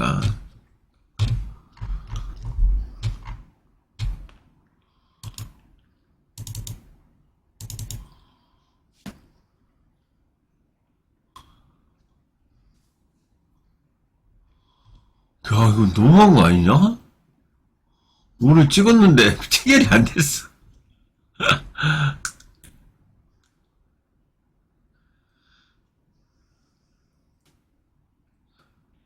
되니까. 야, 이거 너무한 거 아니냐? 오늘 찍었는데 체결이 안 됐어.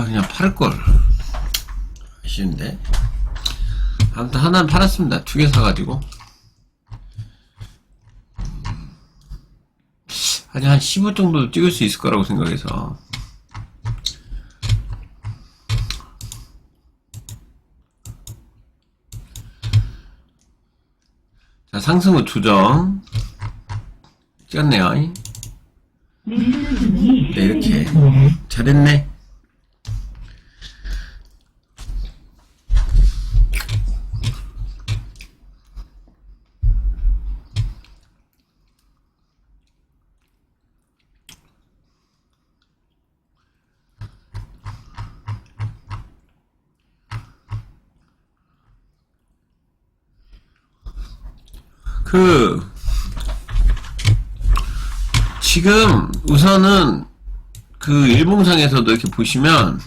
아, 그냥 팔걸. 아쉬운데. 아무튼 하나는 팔았습니다. 두 개 사가지고. 아니, 한 15 정도 찍을 수 있을 거라고 생각해서. 자, 상승 후 조정. 찍었네요. 네, 이렇게. 잘했네. 그, 지금 우선은 그 일봉상에서도 이렇게 보시면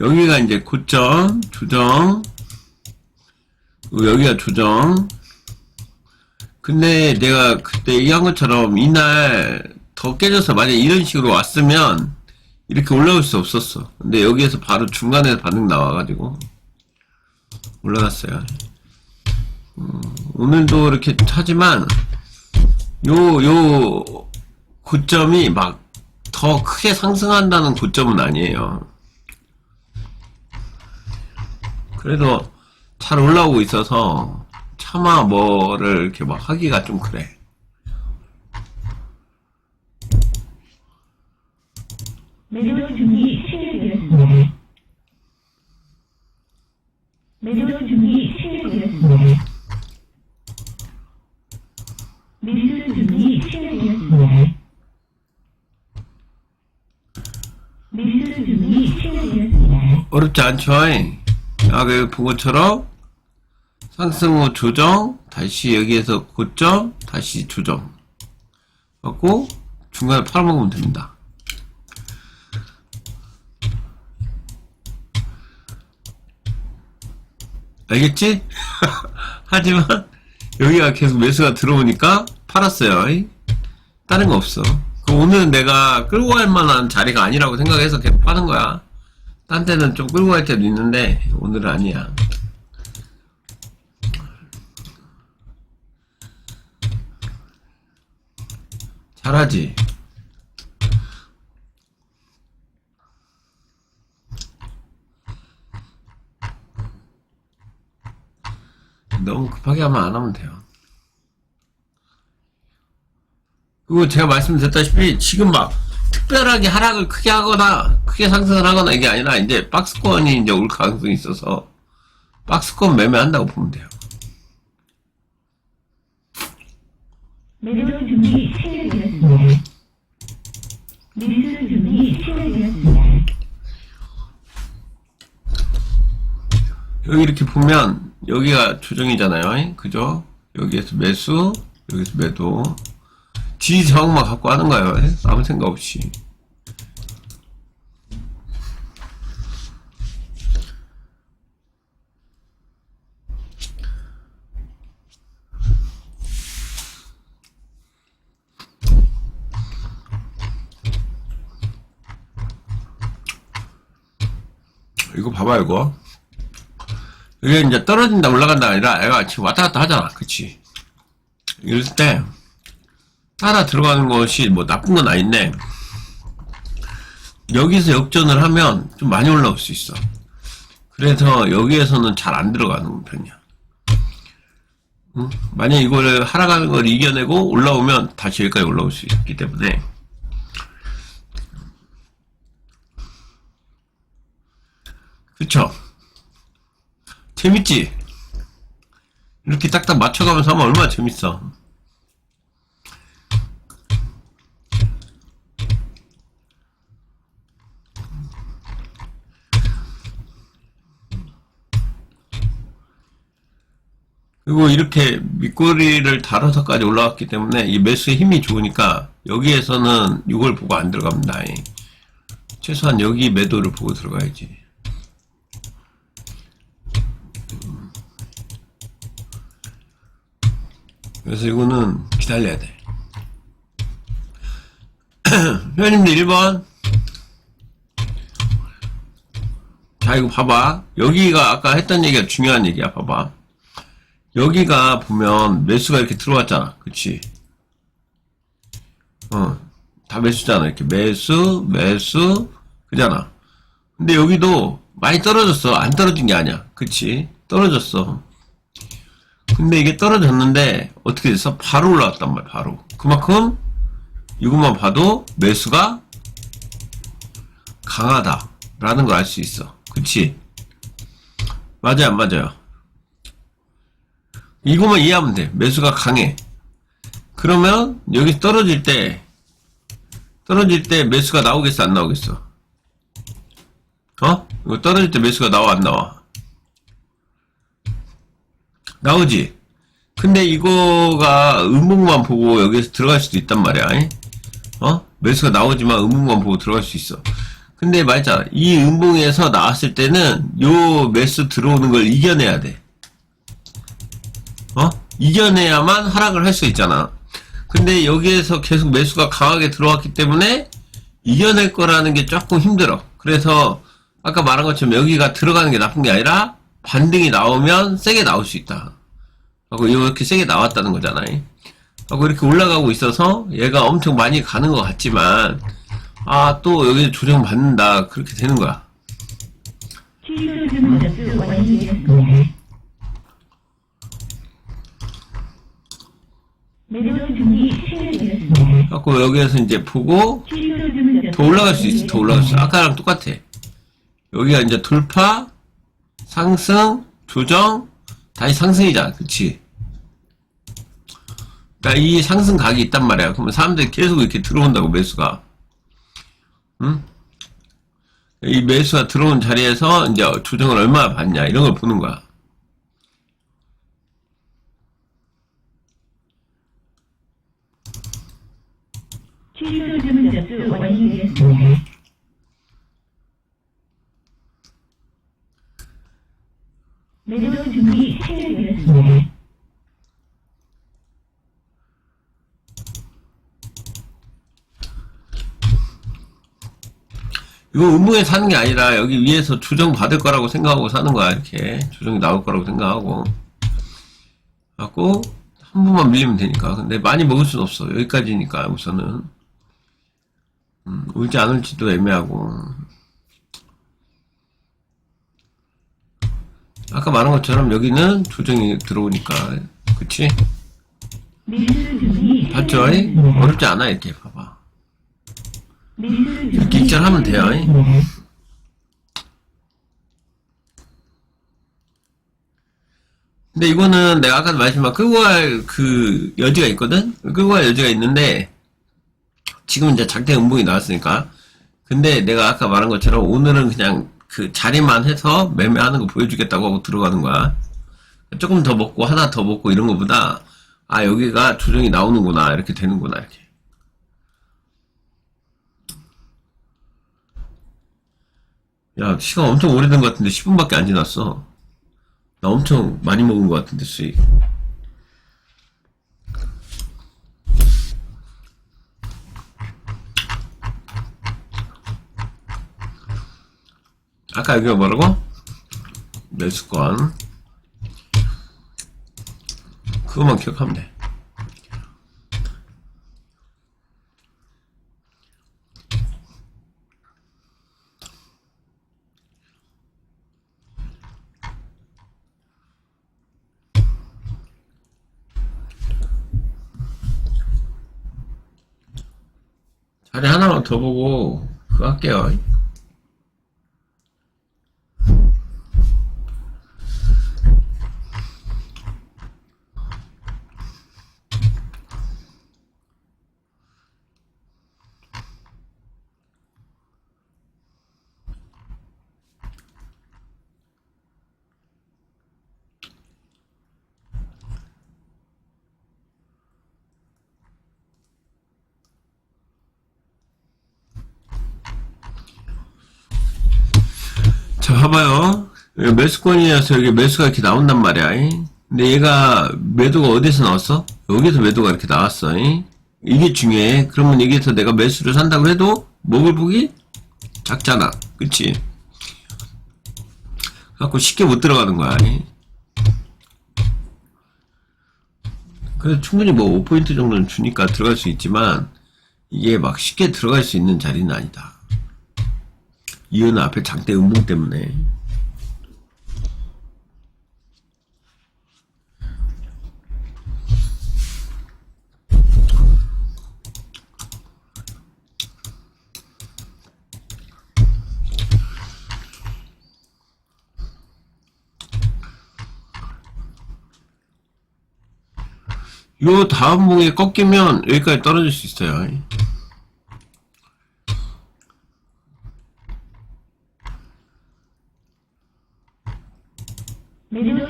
여기가 이제 고점 조정 여기가 조정. 근데 내가 그때 얘기한 것처럼 이날 더 깨져서 만약 이런 식으로 왔으면 이렇게 올라올 수 없었어. 근데 여기에서 바로 중간에 반응 나와가지고 올라갔어요 음, 오늘도 이렇게 하지만 요, 요, 고점이 막 더 크게 상승한다는 고점은 아니에요. 그래도 잘 올라오고 있어서 차마 뭐를 이렇게 막 하기가 좀 그래. 매도 중이 실시되었습니다. 매도 중이 실시되었습니다. 어렵지 않죠? 아까 것처럼 상승 후 조정, 다시 여기에서 고점, 다시 조정. 하고 중간에 팔아먹으면 됩니다. 알겠지? 하지만 여기가 계속 매수가 들어오니까 팔았어요. 다른 거 없어. 그 오늘 내가 끌고 갈 만한 자리가 아니라고 생각해서 계속 파는 거야. 딴 때는 좀 끌고 갈 때도 있는데 오늘은 아니야. 잘하지. 너무 급하게 하면 안 하면 돼요. 그리고 제가 말씀드렸다시피 지금 막 특별하게 하락을 크게 하거나 크게 상승을 하거나 이게 아니라 이제 박스권이 이제 올 가능성이 있어서 박스권 매매한다고 보면 돼요. 매도. 매수. 여기 이렇게 보면 여기가 조정이잖아요. 그죠? 여기에서 매수, 여기서 매도. 뒤 저항만 갖고 하는 거예요. 아무 생각 없이. 이거 봐봐, 이거. 이게 이제 떨어진다, 올라간다 아니라 애가 지금 왔다 갔다 하잖아. 그치? 이럴 때, 따라 들어가는 것이 뭐 나쁜 건 아닌데 여기서 역전을 하면 좀 많이 올라올 수 있어. 그래서 여기에서는 잘 안 들어가는 편이야. 응? 만약 이거를 하락하는 걸 이겨내고 올라오면 다시 여기까지 올라올 수 있기 때문에 그쵸? 재밌지? 이렇게 딱딱 맞춰가면서 하면 얼마나 재밌어. 그리고 이렇게 밑꼬리를 달아서까지 올라왔기 때문에 이 매수의 힘이 좋으니까 여기에서는 이걸 보고 안 들어갑니다. 최소한 여기 매도를 보고 들어가야지. 그래서 이거는 기다려야 돼. 회원님들 1번. 자, 이거 봐봐. 여기가 아까 했던 얘기가 중요한 얘기야. 봐봐. 여기가 보면 매수가 이렇게 들어왔잖아. 그치? 어. 다 매수잖아. 이렇게 매수, 매수, 그잖아. 근데 여기도 많이 떨어졌어. 안 떨어진 게 아니야. 그치? 떨어졌어. 근데 이게 떨어졌는데 어떻게 됐어? 바로 올라왔단 말이야. 바로. 그만큼 이것만 봐도 매수가 강하다라는 걸 알 수 있어. 그치? 맞아요, 안 맞아요? 이것만 이해하면 돼. 매수가 강해. 그러면 여기 떨어질 때 떨어질 때 매수가 나오겠어, 안 나오겠어? 어? 이거 떨어질 때 매수가 나와, 안 나와? 나오지? 근데 이거가 음봉만 보고 여기서 들어갈 수도 있단 말이야. 이? 어? 매수가 나오지만 음봉만 보고 들어갈 수 있어. 근데 말했잖아. 이 음봉에서 나왔을 때는 요 매수 들어오는 걸 이겨내야 돼. 어? 이겨내야만 하락을 할 수 있잖아. 근데 여기에서 계속 매수가 강하게 들어왔기 때문에 이겨낼 거라는 게 조금 힘들어. 그래서 아까 말한 것처럼 여기가 들어가는 게 나쁜 게 아니라 반등이 나오면 세게 나올 수 있다. 하고 이렇게 세게 나왔다는 거잖아요. 하고 이렇게 올라가고 있어서 얘가 엄청 많이 가는 것 같지만 아 또 여기 조정 받는다 그렇게 되는 거야. 갖고 여기에서 이제 보고 더 올라갈 수 있어. 더 올라갈 수 있어. 아까랑 똑같아. 여기가 이제 돌파, 상승, 조정, 다시 상승이잖아. 그치? 그러니까 이 상승 각이 있단 말이야. 그러면 사람들이 계속 이렇게 들어온다고, 매수가. 응? 이 매수가 들어온 자리에서 이제 조정을 얼마나 받냐, 이런 걸 보는 거야. 이거 음봉에 사는 게 아니라 여기 위에서 조정 받을 거라고 생각하고 사는 거야 이렇게. 조정이 나올 거라고 생각하고. 갖고 한 번만 밀리면 되니까. 근데 많이 먹을 수는 없어. 여기까지니까 우선은 음, 울지 않을지도 애매하고 아까 말한 것처럼 여기는 조정이 들어오니까 그치? 봤죠? 어렵지 않아 이렇게 봐봐 이렇게 입장하면 돼요. 근데 이거는 내가 아까 말했지만 끌고 갈그 여지가 있거든? 끌고 갈 여지가 있는데 지금 이제 작대 음봉이 나왔으니까. 근데 내가 아까 말한 것처럼 오늘은 그냥 그 자리만 해서 매매하는 거 보여주겠다고 하고 들어가는 거야. 조금 더 먹고 하나 더 먹고 이런 거보다 아 여기가 조정이 나오는구나 이렇게 되는구나 이렇게. 야 시간 엄청 오래된 것 같은데 10분밖에 안 지났어. 나 엄청 많이 먹은 것 같은데 수익 아까 여기가 뭐라고? 매수권. 그것만 기억하면 돼. 자리 하나만 더 보고 그거 할게요. 자, 봐봐요. 매수권이라서 여기 매수가 이렇게 나온단 말이야. 잉? 근데 얘가 매도가 어디서 나왔어? 여기서 매도가 이렇게 나왔어. 잉? 이게 중요해. 그러면 여기서 내가 매수를 산다고 해도 목을 보기 작잖아. 그치? 갖고 쉽게 못 들어가는 거야. 잉? 그래서 충분히 뭐 5포인트 정도는 주니까 들어갈 수 있지만 이게 막 쉽게 들어갈 수 있는 자리는 아니다. 이유는 앞에 장대 음봉 때문에. 요 다음 봉에 꺾이면 여기까지 떨어질 수 있어요. 매도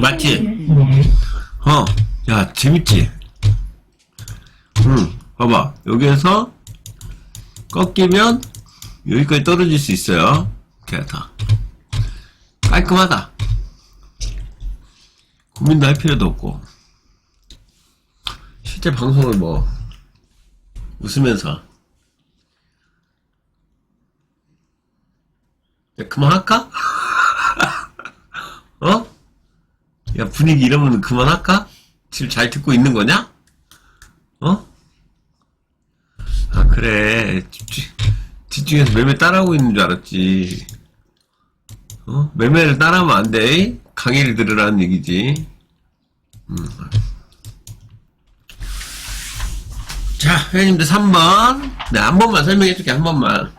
맞지? 어, 야, 재밌지? 응, 봐봐. 여기에서 꺾이면 여기까지 떨어질 수 있어요. 이렇게 다. 깔끔하다. 고민도 할 필요도 없고. 실제 방송을 뭐, 웃으면서. 야, 그만할까? 어? 야, 분위기 이러면 그만할까? 지금 잘 듣고 있는 거냐? 어? 아, 그래. 집중해서 매매 따라하고 있는 줄 알았지. 어? 매매를 따라하면 안 돼. 강의를 들으라는 얘기지. 음. 자, 회원님들 3번. 네, 한 번만 설명해 줄게, 한 번만.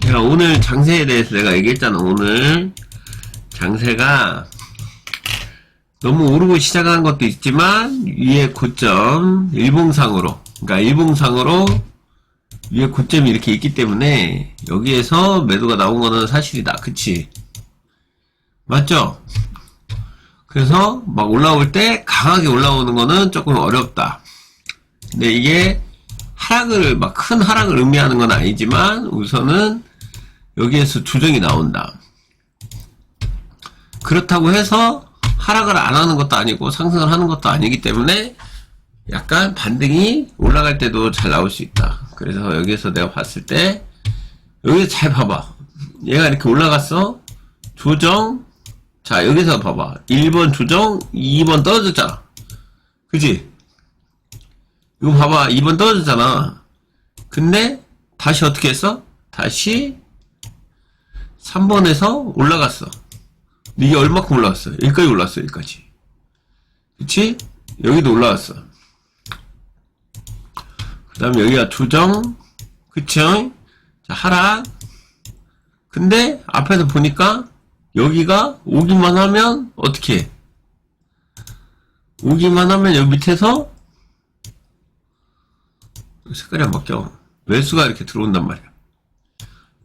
제가 오늘 장세에 대해서 내가 얘기했잖아, 오늘. 장세가 너무 오르고 시작한 것도 있지만 위에 고점 일봉상으로 그러니까 일봉상으로 위에 고점이 이렇게 있기 때문에 여기에서 매도가 나온 거는 사실이다 그치 맞죠 그래서 막 올라올 때 강하게 올라오는 거는 조금 어렵다 근데 이게 하락을 막 큰 하락을 의미하는 건 아니지만 우선은 여기에서 조정이 나온다 그렇다고 해서 하락을 안 하는 것도 아니고 상승을 하는 것도 아니기 때문에 약간 반등이 올라갈 때도 잘 나올 수 있다. 그래서 여기에서 내가 봤을 때 여기서 잘 봐봐. 얘가 이렇게 올라갔어. 조정. 자 여기서 봐봐. 1번 조정, 2번 떨어졌잖아. 그지? 이거 봐봐. 2번 떨어졌잖아. 근데 다시 어떻게 했어? 다시 3번에서 올라갔어. 이게 얼마큼 올라왔어? 여기까지 올라왔어, 여기까지. 그치? 여기도 올라왔어. 그 다음에 여기가 조정, 그쵸? 자, 하락. 근데, 앞에서 보니까, 여기가 오기만 하면, 어떻게 해? 오기만 하면 여기 밑에서, 색깔이 안 바뀌어. 매수가 이렇게 들어온단 말이야.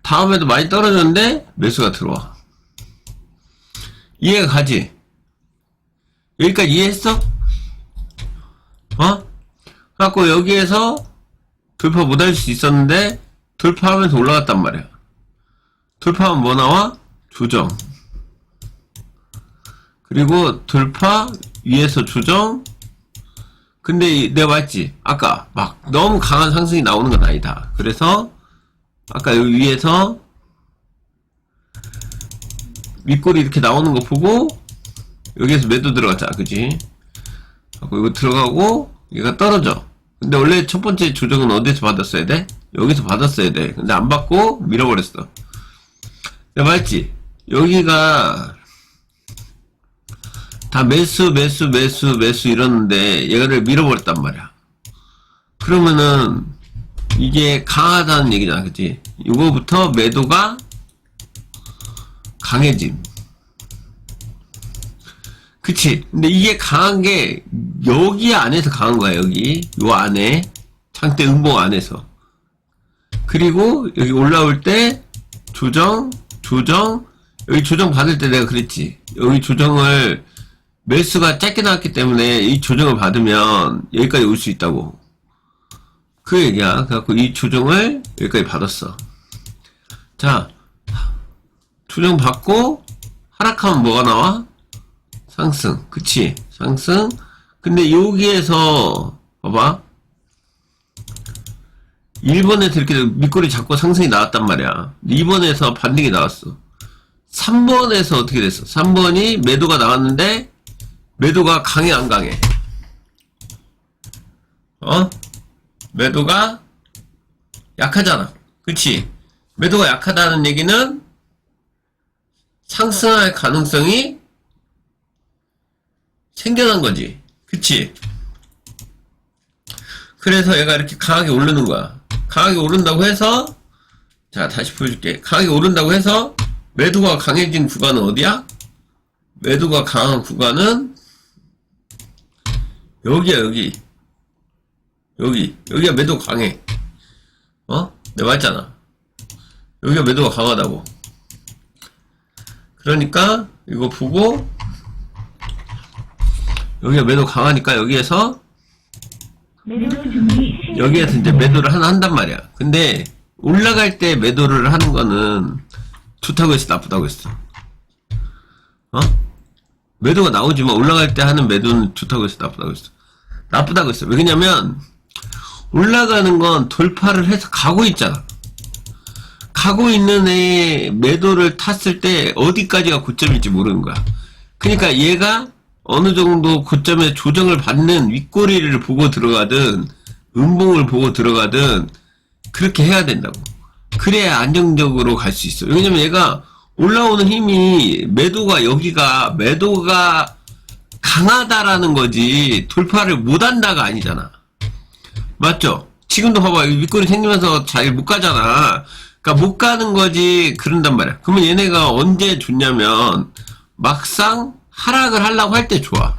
다음에도 많이 떨어졌는데, 매수가 들어와. 이해가 가지? 여기까지 이해했어? 어? 갖고 여기에서 돌파 못할 수 있었는데 돌파하면서 올라갔단 말이야. 돌파하면 뭐 나와? 조정. 그리고 돌파 위에서 조정. 근데 이- 내가 말했지. 아까 막 너무 강한 상승이 나오는 건 아니다. 그래서 아까 여기 위에서 윗골이 이렇게 나오는 거 보고 여기에서 매도 들어갔잖아 그지 이거 들어가고 얘가 떨어져 근데 원래 첫 번째 조정은 어디서 받았어야 돼? 여기서 받았어야 돼. 근데 안 받고 밀어버렸어. 내가 말했지. 여기가 다 매수, 매수, 매수, 매수 이러는데 얘를 밀어버렸단 말이야. 그러면은 이게 강하다는 얘기잖아, 그치? 이거부터 매도가 강해짐. 그치? 근데 이게 강한 게 여기 안에서 강한 거야, 여기. 요 안에. 장대 음봉 안에서. 그리고 여기 올라올 때 조정, 조정, 여기 조정 받을 때 내가 그랬지. 여기 조정을 매수가 짧게 나왔기 때문에 이 조정을 받으면 여기까지 올 수 있다고. 그 얘기야. 그래갖고 이 조정을 여기까지 받았어. 자, 조정 받고 하락하면 뭐가 나와? 상승. 그치? 상승. 근데 여기에서 봐봐. 1번에서 이렇게 밑꼬리 잡고 상승이 나왔단 말이야. 2번에서 반등이 나왔어. 3번에서 어떻게 됐어? 3번이 매도가 나왔는데 매도가 강해 안 강해? 어? 매도가 약하잖아. 그치? 매도가 약하다는 얘기는 상승할 가능성이 생겨난 거지. 그치? 그래서 얘가 이렇게 강하게 오르는 거야. 강하게 오른다고 해서, 자, 다시 보여줄게. 강하게 오른다고 해서, 매도가 강해진 구간은 어디야? 매도가 강한 구간은, 여기야, 여기. 여기. 여기가 매도 강해. 어? 내가 말했잖아. 여기가 매도가 강하다고. 그러니까, 이거 보고, 여기가 매도 강하니까 여기에서. 여기에서 이제 매도를 하나 한단 말이야. 근데 올라갈 때 매도를 하는 거는 좋다고 했어, 나쁘다고 했어. 어? 매도가 나오지만 올라갈 때 하는 매도는 좋다고 했어, 나쁘다고 했어. 나쁘다고 했어. 왜냐면 올라가는 건 돌파를 해서 가고 있잖아. 가고 있는 애 매도를 탔을 때 어디까지가 고점일지 모르는 거야. 그러니까 얘가 어느 정도 고점에 조정을 받는 윗꼬리를 보고 들어가든 음봉을 보고 들어가든 그렇게 해야 된다고. 그래야 안정적으로 갈 수 있어. 왜냐면 얘가 올라오는 힘이 매도가 여기가 매도가 강하다라는 거지 돌파를 못한다가 아니잖아. 맞죠? 지금도 봐봐 윗골이 생기면서 잘 못 가잖아. 그러니까 못 가는 거지 그런단 말이야. 그러면 얘네가 언제 좋냐면 막상 하락을 하려고 할 때 좋아.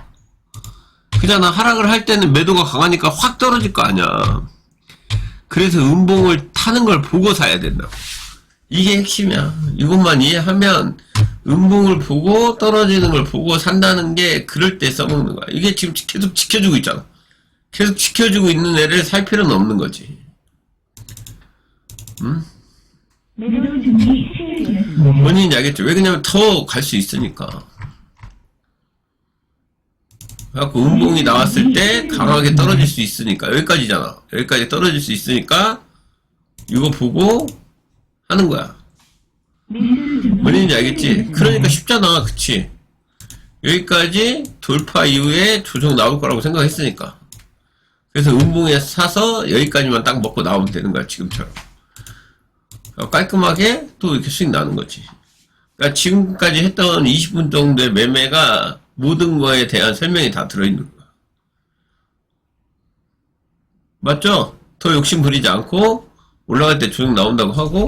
그잖아 하락을 할 때는 매도가 강하니까 확 떨어질 거 아니야. 그래서 음봉을 타는 걸 보고 사야 된다고. 이게 핵심이야. 이것만 이해하면 음봉을 보고 떨어지는 걸 보고 산다는 게 그럴 때 써먹는 거야. 이게 지금 계속 지켜주고 있잖아. 계속 지켜주고 있는 애를 살 필요는 없는 거지. 시작되었습니다. 뭔인지 알겠죠? 왜 그러냐면 더 갈 수 있으니까. 그래갖고 음봉이 나왔을 때 강하게 떨어질 수 있으니까 여기까지잖아. 여기까지 떨어질 수 있으니까 이거 보고 하는 거야. 뭔인지 알겠지? 그러니까 쉽잖아. 그치? 여기까지 돌파 이후에 조정 나올 거라고 생각했으니까. 그래서 음봉에 사서 여기까지만 딱 먹고 나오면 되는 거야. 지금처럼. 어, 깔끔하게 또 이렇게 수익 나는 거지. 그러니까 지금까지 했던 20분 정도의 매매가 모든 거에 대한 설명이 다 들어있는 거야. 맞죠? 더 욕심 부리지 않고 올라갈 때 조정 나온다고 하고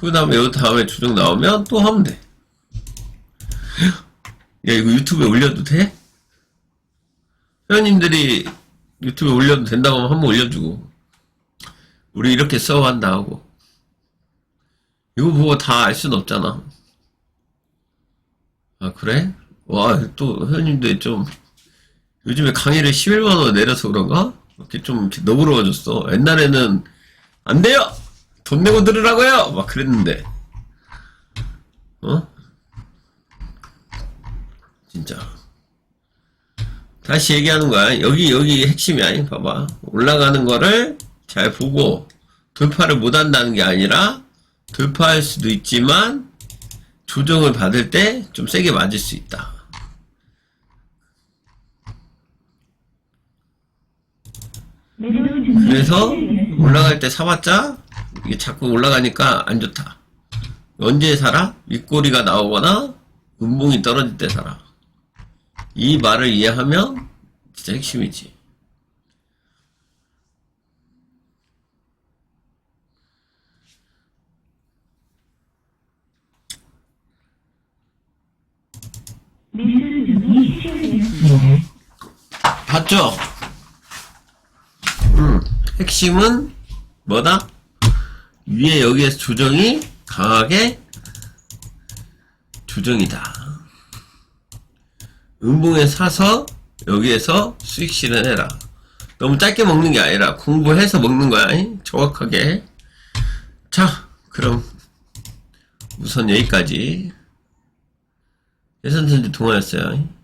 그 다음에 요 다음에 조정 나오면 또 하면 돼. 야 이거 유튜브에 올려도 돼? 회원님들이 유튜브에 올려도 된다고 하면 한번 올려주고 우리 이렇게 써한다 하고 이거 보고 다알 수는 없잖아. 아, 그래? 와, 또, 회원님들 좀, 요즘에 강의를 11만원 내려서 그런가? 이렇게 좀 너그러워졌어. 옛날에는, 안 돼요! 돈 내고 들으라고요! 막 그랬는데. 어? 진짜. 다시 얘기하는 거야. 여기, 여기 핵심이야. 봐봐. 올라가는 거를 잘 보고, 돌파를 못 한다는 게 아니라, 돌파할 수도 있지만 조정을 받을 때 좀 세게 맞을 수 있다. 그래서. 올라갈 때 사봤자 이게 자꾸 올라가니까 안 좋다. 언제 사라? 윗꼬리가 나오거나 음봉이 떨어질 때 사라. 이 말을 이해하면 진짜 핵심이지. 봤죠? 음, 핵심은 뭐다? 위에 여기에서 조정이 강하게 조정이다. 음봉에 사서 여기에서 수익 실현해라. 너무 짧게 먹는 게 아니라 공부해서 먹는 거야. 잉? 정확하게. 자, 그럼 우선 여기까지. 예선선지 동화였어요. 잉?